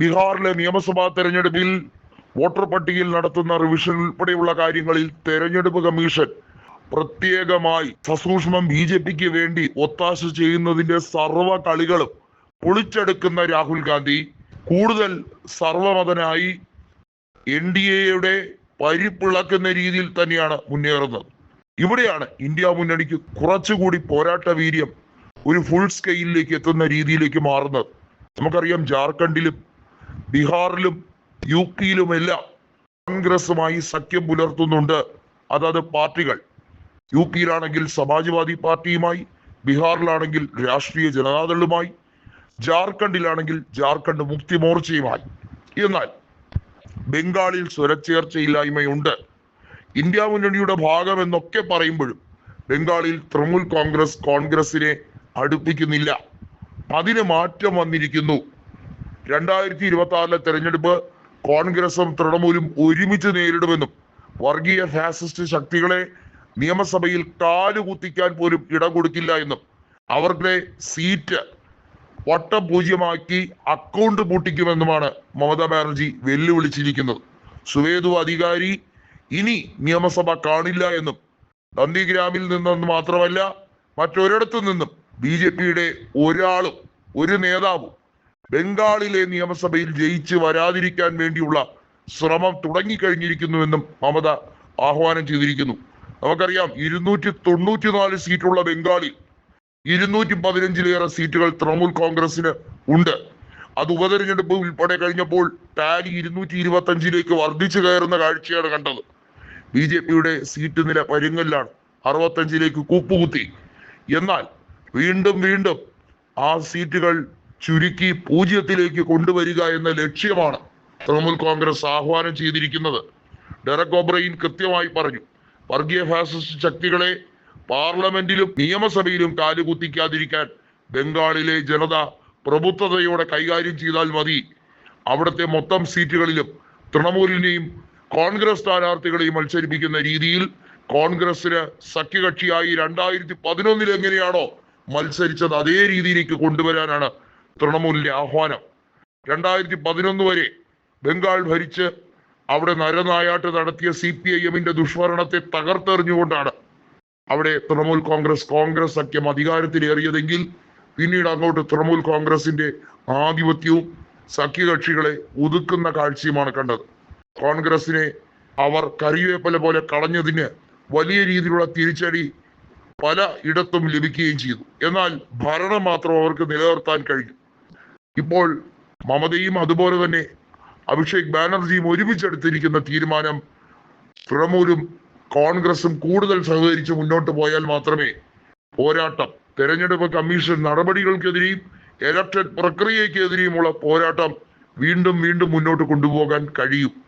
ബീഹാറിലെ നിയമസഭാ തെരഞ്ഞെടുപ്പിൽ വോട്ടർ പട്ടികയിൽ നടത്തുന്ന റിവിഷൻ ഉൾപ്പെടെയുള്ള കാര്യങ്ങളിൽ തെരഞ്ഞെടുപ്പ് കമ്മീഷൻ പ്രത്യേകമായി സസൂക്ഷ്മം ബി ജെ പിക്ക് വേണ്ടി ഒത്താശ ചെയ്യുന്നതിന്റെ സർവ കളികളും പൊളിച്ചെടുക്കുന്ന രാഹുൽ ഗാന്ധി കൂടുതൽ സർവമതനായി എൻ ഡി എയുടെ പരിപ്പിളക്കുന്ന രീതിയിൽ തന്നെയാണ് മുന്നേറുന്നത്. ഇവിടെയാണ് ഇന്ത്യ മുന്നണിക്ക് കുറച്ചുകൂടി പോരാട്ട വീര്യം ഒരു ഫുൾ സ്കെയിലിലേക്ക് എത്തുന്ന രീതിയിലേക്ക് മാറുന്നത്. നമുക്കറിയാം ജാർഖണ്ഡിലും ബീഹാറിലും യു പിയിലുമെല്ലാം കോൺഗ്രസുമായി സഖ്യം പുലർത്തുന്നുണ്ട്. അതത് പാർട്ടികൾ. യു പിയിലാണെങ്കിൽ സമാജ്വാദി പാർട്ടിയുമായി ബീഹാറിലാണെങ്കിൽ രാഷ്ട്രീയ ജനതാദളുമായി ജാർഖണ്ഡിലാണെങ്കിൽ ജാർഖണ്ഡ് മുക്തി മോർച്ചയുമായി. എന്നാൽ ബംഗാളിൽ സ്വരച്ചേർച്ചയില്ലായ്മയുണ്ട്. ഇന്ത്യ മുന്നണിയുടെ ഭാഗമെന്നൊക്കെ പറയുമ്പോഴും ബംഗാളിൽ തൃണമൂൽ കോൺഗ്രസ് കോൺഗ്രസിനെ അടുപ്പിക്കുന്നില്ല. അതിന് മാറ്റം വന്നിരിക്കുന്നു. രണ്ടായിരത്തി ഇരുപത്തി ആറിലെ തെരഞ്ഞെടുപ്പ് കോൺഗ്രസും തൃണമൂലും ഒരുമിച്ച് നേരിടുമെന്നും വർഗീയ ഫാസിസ്റ്റ് ശക്തികളെ നിയമസഭയിൽ കാലുകുത്തിക്കാൻ പോലും ഇടം കൊടുക്കില്ല എന്നും അവരുടെ സീറ്റ് വട്ടം പൂജ്യമാക്കി അക്കൗണ്ട് പൂട്ടിക്കുമെന്നുമാണ് മമതാ ബാനർജി വെല്ലുവിളിച്ചിരിക്കുന്നത്. സുവേദു അധികാരി ഇനി നിയമസഭ കാണില്ല എന്നും നന്ദിഗ്രാമിൽ നിന്നെന്ന് മാത്രമല്ല മറ്റൊരിടത്തു നിന്നും ബി ജെ പിയുടെ ഒരാളും ഒരു നേതാവും ബംഗാളിലെ നിയമസഭയിൽ ജയിച്ച് വരാതിരിക്കാൻ വേണ്ടിയുള്ള ശ്രമം തുടങ്ങിക്കഴിഞ്ഞിരിക്കുന്നുവെന്നും മമത ആഹ്വാനം ചെയ്തിരിക്കുന്നു. നമുക്കറിയാം ഇരുന്നൂറ്റി തൊണ്ണൂറ്റി നാല് സീറ്റുള്ള ബംഗാളിൽ ഇരുന്നൂറ്റി പതിനഞ്ചിലേറെ സീറ്റുകൾ തൃണമൂൽ കോൺഗ്രസിന് ഉണ്ട്. അത് ഉപതെരഞ്ഞെടുപ്പ് ഉൾപ്പെടെ കഴിഞ്ഞപ്പോൾ ടാലി ഇരുന്നൂറ്റി ഇരുപത്തി അഞ്ചിലേക്ക് വർദ്ധിച്ചു കയറുന്ന കാഴ്ചയാണ് കണ്ടത്. ബി ജെ പിയുടെ സീറ്റ് നില പരുങ്ങലിലാണ്. അറുപത്തഞ്ചിലേക്ക് കൂപ്പുകുത്തി. എന്നാൽ വീണ്ടും വീണ്ടും ആ സീറ്റുകൾ ചുരുക്കി പൂജ്യത്തിലേക്ക് കൊണ്ടുവരിക എന്ന ലക്ഷ്യമാണ് തൃണമൂൽ കോൺഗ്രസ് ആഹ്വാനം ചെയ്തിരിക്കുന്നത്. ഡെറക് ഒബ്രൈൻ കൃത്യമായി പറഞ്ഞു വർഗീയ ഫാസിസ്റ്റ് ശക്തികളെ പാർലമെന്റിലും നിയമസഭയിലും കാലുകുത്തിക്കാതിരിക്കാൻ ബംഗാളിലെ ജനത പ്രബുദ്ധതയോടെ കൈകാര്യം ചെയ്താൽ മതി. അവിടുത്തെ മൊത്തം സീറ്റുകളിലും തൃണമൂലിനെയും കോൺഗ്രസ് സ്ഥാനാർത്ഥികളെയും മത്സരിപ്പിക്കുന്ന രീതിയിൽ കോൺഗ്രസിന് സഖ്യകക്ഷിയായി രണ്ടായിരത്തി പതിനൊന്നിൽ എങ്ങനെയാണോ മത്സരിച്ചത് അതേ രീതിയിലേക്ക് കൊണ്ടുവരാനാണ് തൃണമൂലിന്റെ ആഹ്വാനം. രണ്ടായിരത്തി പതിനൊന്ന് വരെ ബംഗാൾ ഭരിച്ച് അവിടെ നരനായാട്ട് നടത്തിയ സി പി ഐ എമ്മിന്റെ ദുഷ്ഭരണത്തെ തകർത്തെറിഞ്ഞുകൊണ്ടാണ് അവിടെ തൃണമൂൽ കോൺഗ്രസ് കോൺഗ്രസ് സഖ്യം അധികാരത്തിലേറിയതെങ്കിൽ പിന്നീട് അങ്ങോട്ട് തൃണമൂൽ കോൺഗ്രസിന്റെ ആധിപത്യവും സഖ്യകക്ഷികളെ ഒതുക്കുന്ന കാഴ്ചയുമാണ് കണ്ടത്. കോൺഗ്രസിനെ അവർ കരിവേപ്പല പോലെ കളഞ്ഞതിന് വലിയ രീതിയിലുള്ള തിരിച്ചടി പല ഇടത്തും ലഭിക്കുകയും ചെയ്തു. എന്നാൽ ഭരണം മാത്രം അവർക്ക് നിലനിർത്താൻ കഴിഞ്ഞു. ഇപ്പോൾ മമതയും അതുപോലെ തന്നെ അഭിഷേക് ബാനർജിയും ഒരുമിച്ചെടുത്തിരിക്കുന്ന തീരുമാനം തൃണമൂലും കോൺഗ്രസും കൂടുതൽ സഹകരിച്ച് മുന്നോട്ട് പോയാൽ മാത്രമേ പോരാട്ടം തെരഞ്ഞെടുപ്പ് കമ്മീഷൻ നടപടികൾക്കെതിരെയും ഇലക്ഷൻ പ്രക്രിയക്കെതിരെയുമുള്ള പോരാട്ടം വീണ്ടും വീണ്ടും മുന്നോട്ട് കൊണ്ടുപോകാൻ കഴിയും.